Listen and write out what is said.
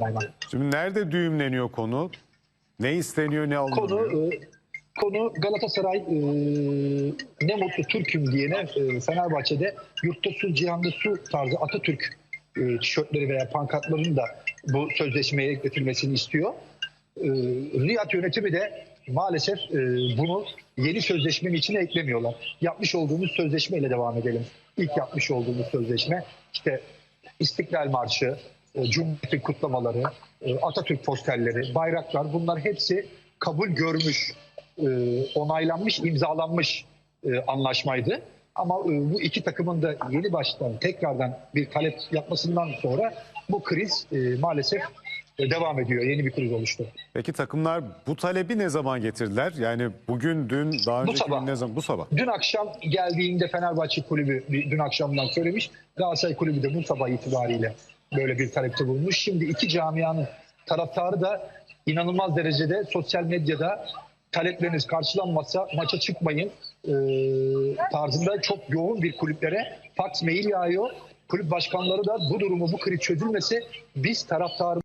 Dayman. Şimdi nerede düğümleniyor konu? Ne isteniyor, ne alınıyor? Konu e, konu Galatasaray e, ne mutlu Türk'üm diyene e, Fenerbahçe'de yurtta su cihanda su tarzı Atatürk e, tişörtleri veya pankartların da bu sözleşmeye ekletilmesini istiyor. E, Riyad yönetimi de maalesef e, bunu yeni sözleşmenin içine eklemiyorlar. Yapmış olduğumuz sözleşmeyle devam edelim. İlk yapmış olduğumuz sözleşme işte İstiklal Marşı, Cumhuriyet'in kutlamaları, e, Atatürk posterleri, bayraklar bunlar hepsi kabul görmüş, e, onaylanmış, imzalanmış e, anlaşmaydı. Ama e, bu iki takımın da yeni baştan tekrardan bir talep yapmasından sonra bu kriz e, maalesef e, devam ediyor. Yeni bir kriz oluştu. Peki takımlar bu talebi ne zaman getirdiler? Yani bugün, dün, daha önceki sabah. gün ne zaman? Bu sabah. Dün akşam geldiğinde Fenerbahçe kulübü dün akşamdan söylemiş. Galatasaray kulübü de bu sabah itibariyle böyle bir talepte bulunmuş. Şimdi iki camianın taraftarı da inanılmaz derecede sosyal medyada talepleriniz karşılanmazsa maça çıkmayın e, tarzında çok yoğun bir kulüplere fax mail yağıyor. Kulüp başkanları da bu durumu bu kriz çözülmesi biz taraftarı